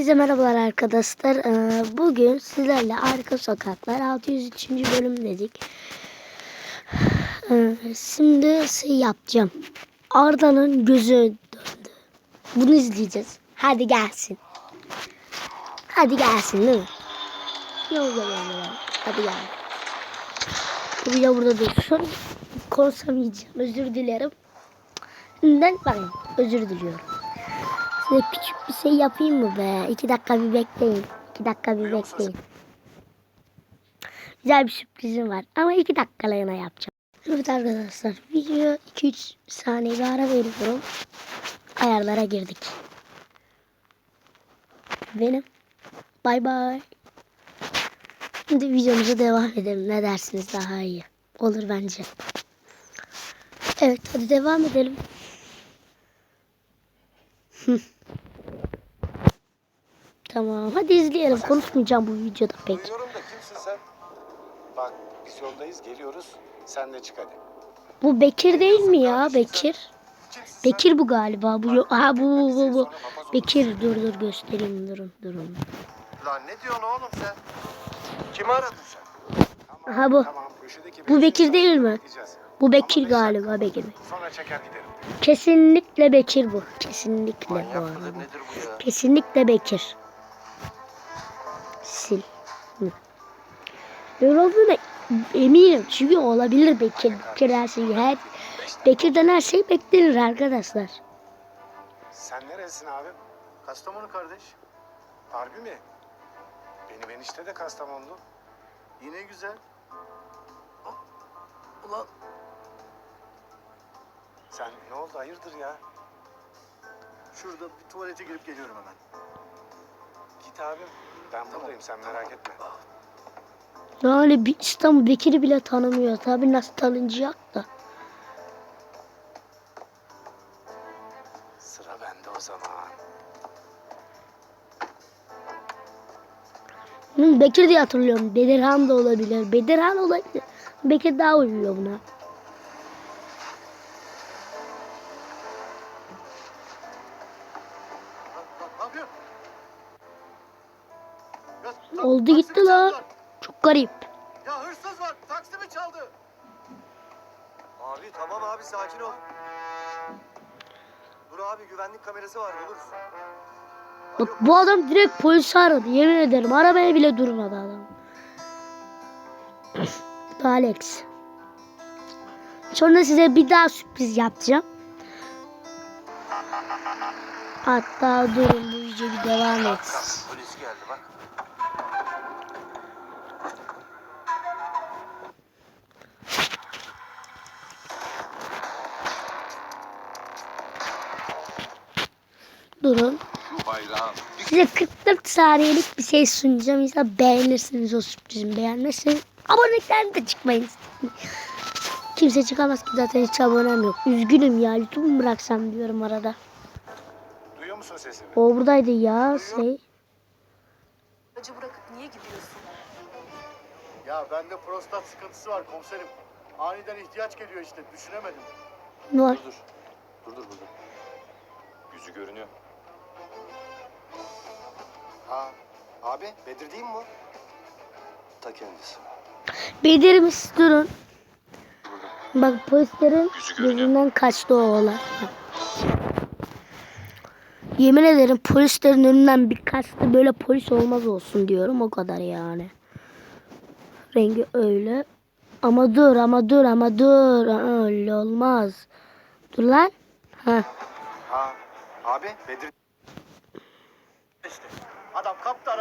Herkese merhabalar arkadaşlar. Ee, Bugün sizlerle Arka Sokaklar 603. bölüm dedik. Ee, Şimdi şey yapacağım. Arda'nın gözü döndü. Bunu izleyeceğiz. Hadi gelsin. Hadi gelsin değil mi? Yok yok yok. Hadi gel. Bu video burada dursun. Konuşamayacağım. Özür dilerim. Şimdiden bakın. Özür diliyorum. Size küçük bir şey yapayım mı be? İki dakika bir bekleyin. İki dakika bir bekleyin. Güzel bir sürprizim var. Ama iki dakikalığına yapacağım. Evet arkadaşlar. Video 2-3 saniye bir ara veriyorum. Ayarlara girdik. Benim. Bay bay. Şimdi videomuza devam edelim. Ne dersiniz daha iyi? Olur bence. Evet hadi devam edelim. Tamam hadi izleyelim. Konuşmayacağım bu videoda pek. Duyuyorum da kimsin sen? Bak biz yoldayız geliyoruz. Sen de çık hadi. Bu Bekir değil mi ya Bekir? Bekir bu galiba. Bu ha bu bu bu. Bekir dur dur göstereyim durun durun. Lan ne diyorsun oğlum sen? Kimi aradın sen? Aha bu. Bu Bekir değil mi? Bu Bekir galiba Bekir. Sonra çeker giderim. Kesinlikle Bekir bu. Kesinlikle bu Manyak arada. bu? Kesinlikle Bekir. Sil. Hı. Böyle olduğuna eminim. Çünkü olabilir Bekir. Bekir her şeyi. Her, Bekir'den her şey beklenir arkadaşlar. Sen neresin abi? Kastamonu kardeş. Harbi mi? Benim enişte de Kastamonlu. Yine güzel. Ulan Sen ne oldu hayırdır ya? şurada bir tuvalete girip geliyorum hemen. Git abi. Ben buradayım sen merak etme. Yani bir İstanbul Bekir'i bile tanımıyor. Tabi nasıl tanınacak da. Sıra bende o zaman. Hı, Bekir diye hatırlıyorum. Bedirhan da olabilir. Bedirhan olabilir. Bekir daha uyuyor buna. Oldu gitti la. çaldılar. Çok garip. Ya hırsız var. Taksimi çaldı. Abi tamam abi sakin ol. Dur abi güvenlik kamerası var buluruz. Bak bu adam direkt polisi aradı. Yemin ederim. Arabaya bile durmadı adam. Bu da Alex. Sonra size bir daha sürpriz yapacağım. Hatta durun bu video bir devam etsin. Polis geldi bak. Durun. Size 44 saniyelik bir şey sunacağım. İnşallah beğenirsiniz o sürprizimi. Beğenmezseniz abonelikten de çıkmayın. Kimse çıkamaz ki zaten hiç abonem yok. Üzgünüm ya. YouTube mu bıraksam diyorum arada. Duyuyor musun sesimi? O buradaydı ya şey. Acı bırakıp niye gidiyorsun? Ya bende prostat sıkıntısı var komiserim. Aniden ihtiyaç geliyor işte düşünemedim. Ne var? Dur. Dur dur burada. Yüzü görünüyor. Ha abi Bedir değil mi bu? Ta kendisi. Bedirimiz durun. Bak polislerin gözünden kaçtı o olay. Yemin ederim polislerin önünden bir kaçtı böyle polis olmaz olsun diyorum o kadar yani. Rengi öyle. Ama dur ama dur ama dur. Öyle olmaz. Dur lan. Ha. Ha abi Bedir. İşte adam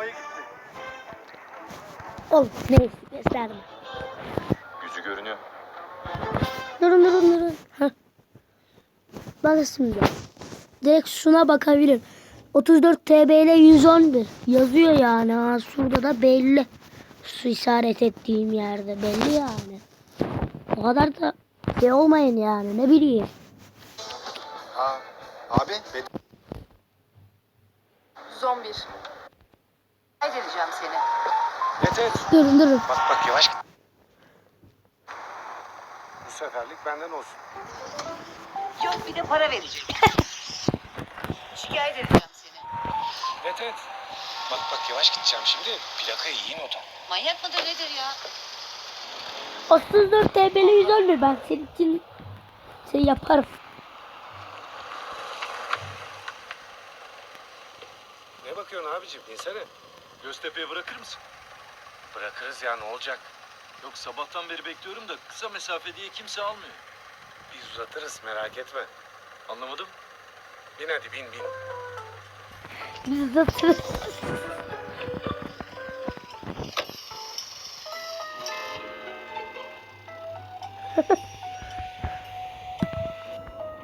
kaptı arabayı gitti. Ol neyse gösterdim. Yüzü görünüyor. Durun durun durun. Heh. Bak şimdi. Direkt şuna bakabilirim. 34 TB'le 111 yazıyor yani. Ha, şurada da belli. Su işaret ettiğim yerde belli yani. O kadar da şey olmayın yani ne bileyim. Ha abi Bedir. Kaydedeceğim seni. Yeter. Durun durun. Bak bak yavaş. Bu seferlik benden olsun. Yok bir de para verecek. Şikayet edeceğim seni. Evet evet. Bak bak yavaş gideceğim şimdi. Plakayı iyi not al. Manyak mıdır nedir ya? 34 TL'li 111 ben senin için şey yaparım. Ne bakıyorsun abicim? İnsene. Göztepe'ye bırakır mısın? Bırakırız ya ne olacak? Yok sabahtan beri bekliyorum da kısa mesafe diye kimse almıyor. Biz uzatırız merak etme. Anlamadım. Bin hadi bin bin. Biz de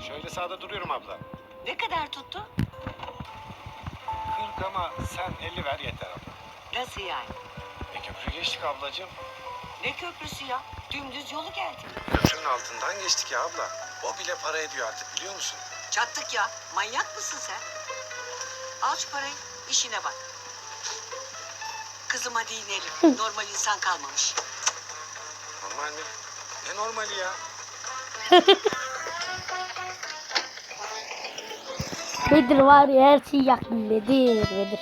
Şöyle sağda duruyorum abla. Ne kadar tuttu? 40 ama sen 50 ver yeter abla. Nasıl yani? E köprü geçtik ablacığım. Ne köprüsü ya? Dümdüz yolu geldik. Köprünün altından geçtik ya abla. O bile para ediyor artık biliyor musun? Çattık ya. Manyak mısın sen? Al şu parayı, işine bak. Kızım hadi inelim. Normal insan kalmamış. Normal mi? Ne normali ya? Bedir var ya her şeyi yaktın Bedir Bedir.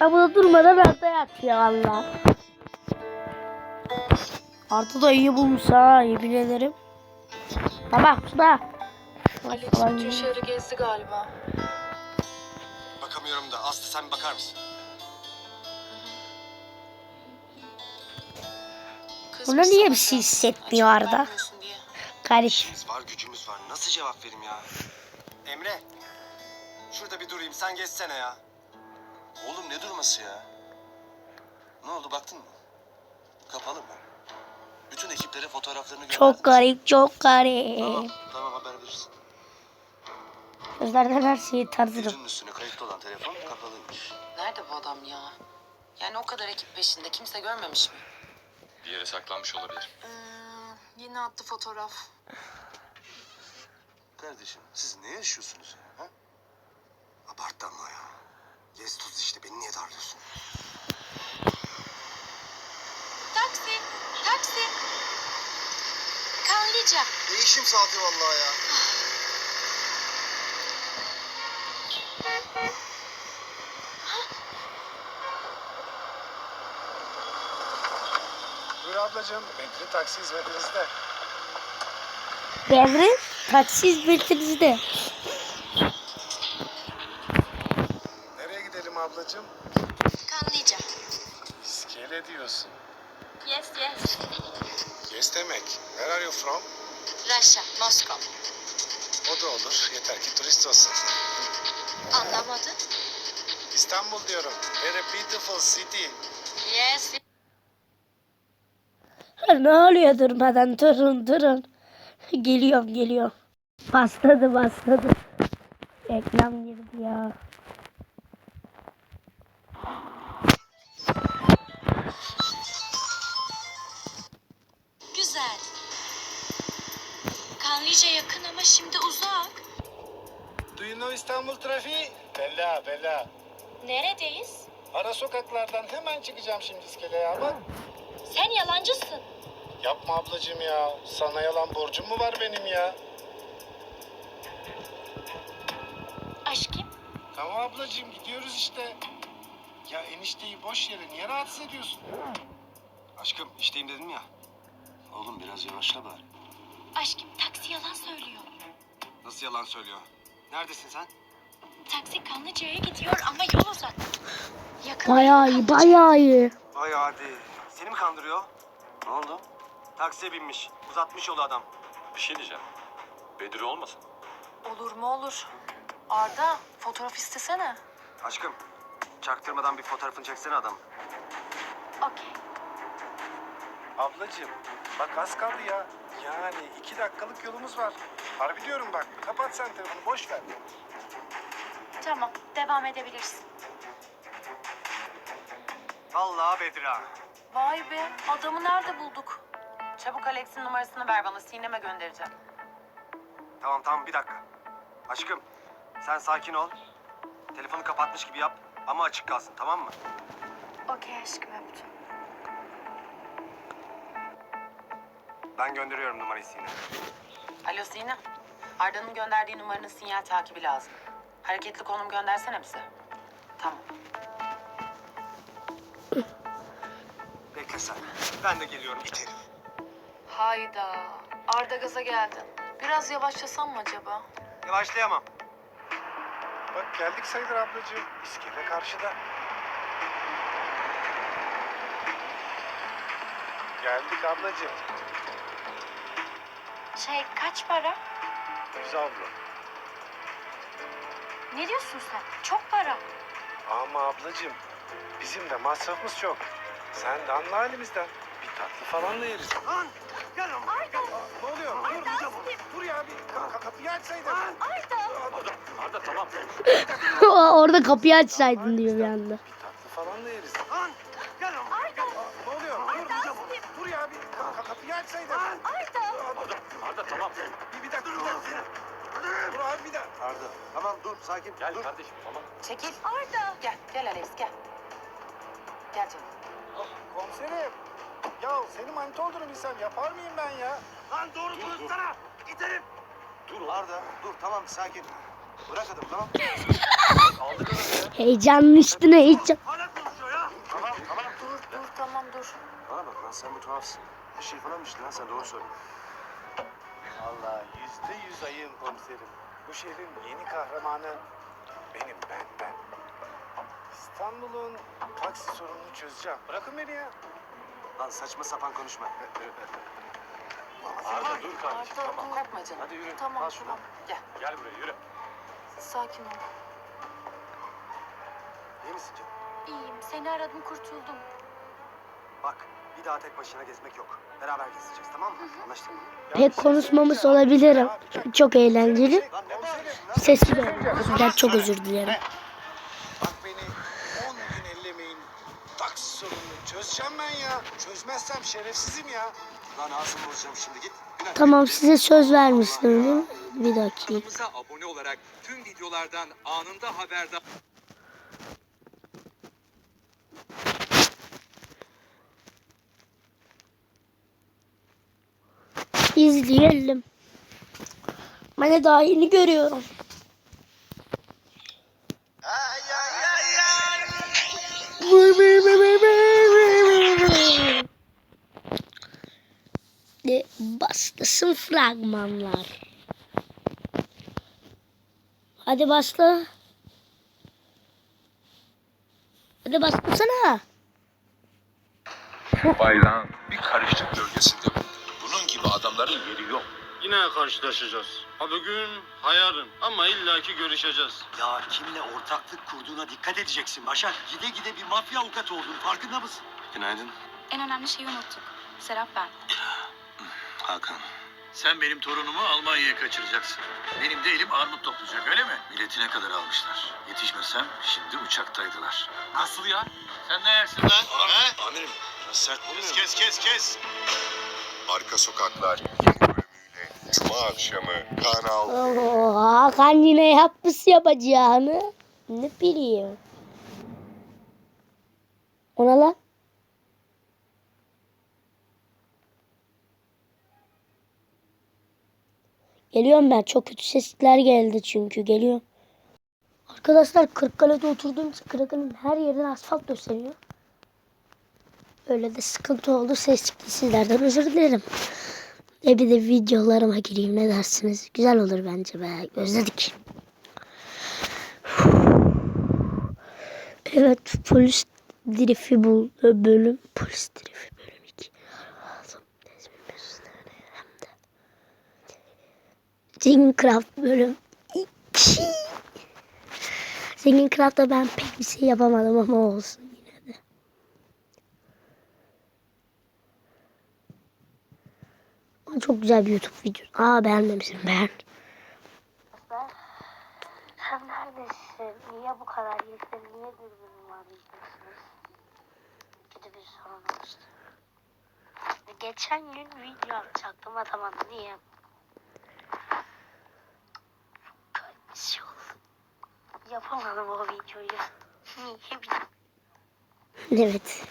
Ama durmadan Arda yatıyor valla. Arda da iyi bulmuş ha yemin ederim. Ha bak şuna. Alex Falan bütün ya. şehri gezdi galiba. Bakamıyorum da Aslı sen bakar mısın? Buna niye bir şey hissetmiyor Arda? Garip. İşimiz var gücümüz var. Nasıl cevap vereyim ya? Emre. Şurada bir durayım sen geçsene ya. Oğlum ne durması ya? Ne oldu baktın mı? Kapalı mı? Bütün ekiplere fotoğraflarını. Çok garip çok garip. Tamam, tamam haber verirsin. Gözlerden her şeyi tanırım. Yüzünün üstüne kayıtlı olan telefon kapalıymış. Nerede bu adam ya? Yani o kadar ekip peşinde kimse görmemiş mi? Bir yere saklanmış olabilir. Ee, yeni attı fotoğraf. Kardeşim siz ne yaşıyorsunuz ya? Ha? Abart ya. Yes tuz işte beni niye darlıyorsun? Taksi! Taksi! Kanlıca. Değişim saati vallahi ya. Ablacığım. Bedri taksi hizmetinizde. Bedri taksi hizmetinizde. Nereye gidelim ablacığım? Kanlıca. İskele diyorsun. Yes, yes. Yes demek. Where are you from? Russia, Moskova. O da olur. Yeter ki turist olsun. Anlamadı. İstanbul diyorum. Very beautiful city. Yes. Ne oluyor durmadan durun durun. Geliyorum geliyorum. Basladı basladı. Reklam girdi ya. Güzel. Kanlıca yakın ama şimdi uzak. Do you know İstanbul trafiği? Bella, Bella. Neredeyiz? Ara sokaklardan hemen çıkacağım şimdi iskeleye bak. Sen yalancısın. Yapma ablacığım ya. Sana yalan borcum mu var benim ya? Aşkım, Tamam ablacığım gidiyoruz işte. Ya enişteyi boş yere niye rahatsız ediyorsun? Aşkım işteyim dedim ya. Oğlum biraz yavaşla bari. aşkım taksi yalan söylüyor. Nasıl yalan söylüyor? Neredesin sen? Taksi Kanlıca'ya gidiyor ama yol uzak. Yakın. Bayağı iyi bayağı iyi. Ay hadi. Kandırıyor? Ne oldu? Taksiye binmiş. Uzatmış yolu adam. Bir şey diyeceğim. Bedir olmasın? Olur mu olur. Arda, fotoğraf istesene. Aşkım çaktırmadan bir fotoğrafını çeksene adam. Okey. Ablacığım bak az kaldı ya. Yani iki dakikalık yolumuz var. Harbi diyorum bak. Kapat sen telefonu boş ver. Tamam, devam edebilirsin. Vallahi Bedra. Vay be, adamı nerede bulduk? Çabuk Alex'in numarasını ver bana, Sinem'e göndereceğim. Tamam tamam bir dakika. Aşkım sen sakin ol. Telefonu kapatmış gibi yap ama açık kalsın tamam mı? Okey aşkım öptüm. Ben gönderiyorum numarayı Sinem. Alo Sinem. Arda'nın gönderdiği numaranın sinyal takibi lazım. Hareketli konum göndersene bize. Tamam. Bekle sen. Ben de geliyorum iterim. Hayda. Arda gaza geldin. Biraz yavaşlasam mı acaba? Yavaşlayamam. Bak geldik sayılır ablacığım. İskele karşıda. Geldik ablacığım. Şey kaç para? Yüz abla. Ne diyorsun sen? Çok para. Ama ablacığım bizim de masrafımız çok. Sen de anla halimizden. Bir tatlı falan da yeriz. Lan! Gel oğlum. Gel. Ne oluyor? dur, dur, dur ya bir ka- ka- kapıyı açsaydın. Arda tamam. Orada kapıyı açsaydın diyor bir anda. Bir tatlı falan da yeriz. Lan! Gel oğlum. Gel. Ne oluyor? Dur, dur, dur ya bir ka- ka- kapıyı açsaydın. Arda tamam. Bir, bir dakika, bir dakika. Dur abi bir dakika. Arda. Tamam dur sakin. Gel dur. kardeşim tamam. Çekil. Arda. Gel, gel Alex gel. Gel canım. Komiserim. Ya seni manita olduğunu bilsem yapar mıyım ben ya? Lan doğru konuşsana. İterim. Dur Arda. Dur tamam sakin. Bırak adamı tamam. Aldık adamı ya. Heyecanın üstüne heyecan. Hala konuşuyor ya. Tamam tamam. Dur dur tamam dur. Bana bak lan sen bu tuhafsın. Bir şey falan mı içtin lan sen doğru söyle. Allah yüzde yüz ayım komiserim. Bu şehrin yeni kahramanı benim ben ben. İstanbul'un taksi sorununu çözeceğim. Bırakın beni ya. Lan saçma sapan konuşma. Arda dur kardeşim Arda tamam. Korkma canım. Hadi yürü. Tamam Al şunu. tamam. Gel. Gel buraya yürü. Sakin ol. İyi misin canım? İyiyim. Seni aradım kurtuldum. Bak bir daha tek başına gezmek yok. Beraber gezeceğiz tamam mı? Anlaştık mı? Pek konuşmamız olabilir. Çok eğlenceli. Lan ne bağırıyorsun lan? Sesli de Ben çok özür dilerim. Bak beni 10 gün ellemeyin. Taksi sorununu çözeceğim ben ya. Çözmezsem şerefsizim ya. Lan ağzımı bozacağım şimdi git. Tamam size söz vermiştim değil mi? Bir dakika. Kanalımıza abone olarak tüm videolardan anında haberdar İzleyelim. Ben daha yeni görüyorum. De başlasın fragmanlar. Hadi başla. Hadi başlasana. bayrağın bir karışlık gölgesinde bulundu. Bunun gibi adamların yeri yok. Yine karşılaşacağız. Ha bugün, ha yarın. Ama illaki görüşeceğiz. Ya kimle ortaklık kurduğuna dikkat edeceksin Başak. Gide gide bir mafya avukatı oldun farkında mısın? Günaydın En önemli şeyi unuttuk. Serap ben. Hakan. Sen benim torunumu Almanya'ya kaçıracaksın. Benim de elim armut toplayacak öyle mi? Biletine kadar almışlar. Yetişmesem şimdi uçaktaydılar. Nasıl ya? Sen ne yersin lan? He? Amirim biraz sert mu? Kes kes kes. Arka Sokaklar yeni bölümüyle Cuma akşamı Kanal Oo, Hakan yine yapmış yapacağını. Ne bileyim. Ona lan. Geliyorum ben. Çok kötü sesler geldi çünkü. Geliyorum. Arkadaşlar Kırıkkale'de oturduğum için Kırıkkale'nin her yerine asfalt döşeniyor. Öyle de sıkıntı oldu. Ses çıktı sizlerden özür dilerim. E bir de videolarıma gireyim ne dersiniz? Güzel olur bence be. Özledik. Evet polis dirifi bul bölüm. Polis dirifi bölüm 2. Lazım. Hem de. Zincraft bölüm 2. Zincraft'ta ben pek bir şey yapamadım ama olsun yine de. Çok güzel bir YouTube videosu. Aa beğenmemişim ben. Sen neredesin? Niye bu kadar yakın? Niye dürbünüm var diyeceksiniz. Kötü bir sorun olmuştu. Geçen gün video atacaktım atamadım. Niye? Kötü bir şey oldu. Yapamadım o videoyu. Niye bilmiyorum. Evet.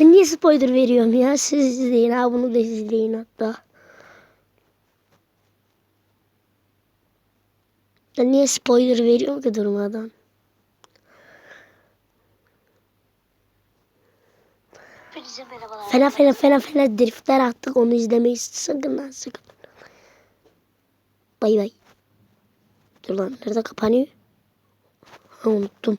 Ben niye spoiler veriyorum ya? Siz izleyin ha bunu da izleyin hatta. Ben niye spoiler veriyorum ki durmadan? Fena fena fena fena driftler attık onu izlemeyi sakın lan sakın. Bay bay. Dur lan nerede kapanıyor? Ha, unuttum.